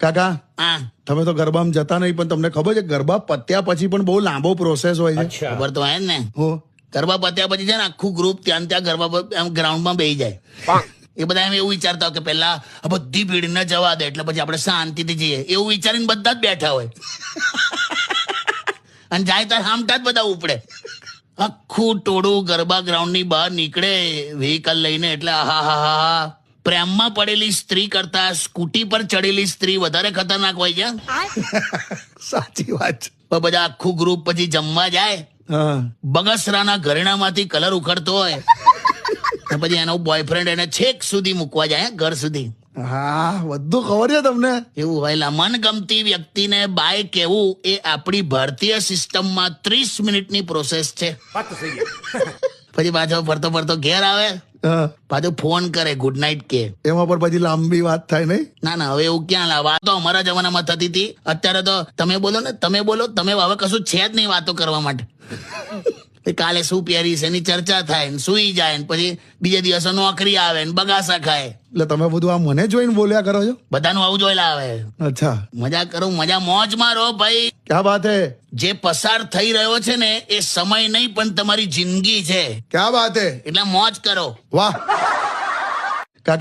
કાકા તમે તો ગરબામાં જતા નહીં પણ તમને ખબર છે ગરબા પત્યા પછી પણ બહુ લાંબો પ્રોસેસ હોય છે. ખબર તો હે ને. હો. ગરબા પત્યા પછી છે ને આખું ગ્રુપ ત્યાં ત્યાં ગરબા એમ ગ્રાઉન્ડમાં બેસી જાય. એ બધા એમ એવું વિચારતા હોય કે પહેલા બધી ભીડ ન જવા દે એટલે પછી આપણે શાંતિથી જઈએ. એવું વિચારીને બધા જ બેઠા હોય. અને જાય ત્યારે હામટા જ બધા ઉપડે. આખું ટોળું ગરબા ગ્રાઉન્ડની બહાર નીકળે વ્હીકલ લઈને એટલે આહા હા હા હા. પ્રેમમાં પડેલી સ્ત્રી કરતા સ્કૂટી પર ચડેલી સ્ત્રી વધારે ખતરનાક હોય છે? સાચી વાત. બધા આખું ગ્રુપ પછી જમવા જાય. હા. બગસરાના ઘરેણામાંથી કલર ઉખડતો હોય. પછી એનો બોયફ્રેન્ડ એને છેક સુધી મૂકવા જાય ઘર સુધી. હા બધું ખબર છે તમને? એવું હોય લા મનગમતી વ્યક્તિને બાય કેવું એ આપણી ભારતીય સિસ્ટમમાં ત્રીસ મિનિટની પ્રોસેસ છે. પછી પાછો ફરતો ફરતો ઘેર આવે. પાછો ફોન કરે ગુડ નાઇટ કે. એમાં પણ પછી લાંબી વાત થાય નહીં? ના ના હવે એવું ક્યાં લા વાતો અમારા જમાનામાં થતી હતી. અત્યારે તો તમે બોલો ને તમે બોલો તમે હવે કશું છે જ નહીં વાતો કરવા માટે. એ કાલે શું પહેરીશ એની ચર્ચા થાય ને સુઈ જાય ને પછી બીજે દિવસે નોકરી આવે ને બગાસા ખાય. એટલે તમે બધું આ મને જોઈને બોલ્યા કરો છો? બધાનું આવું જોયેલા આવે. અચ્છા. મજા કરો મજા મોજ મારો ભાઈ. ક્યાં બાત હે? જે પસાર થઈ રહ્યો છે ને એ સમય નહીં પણ તમારી જિંદગી છે. ક્યાં બાત હે? એટલે મોજ કરો. વાહ.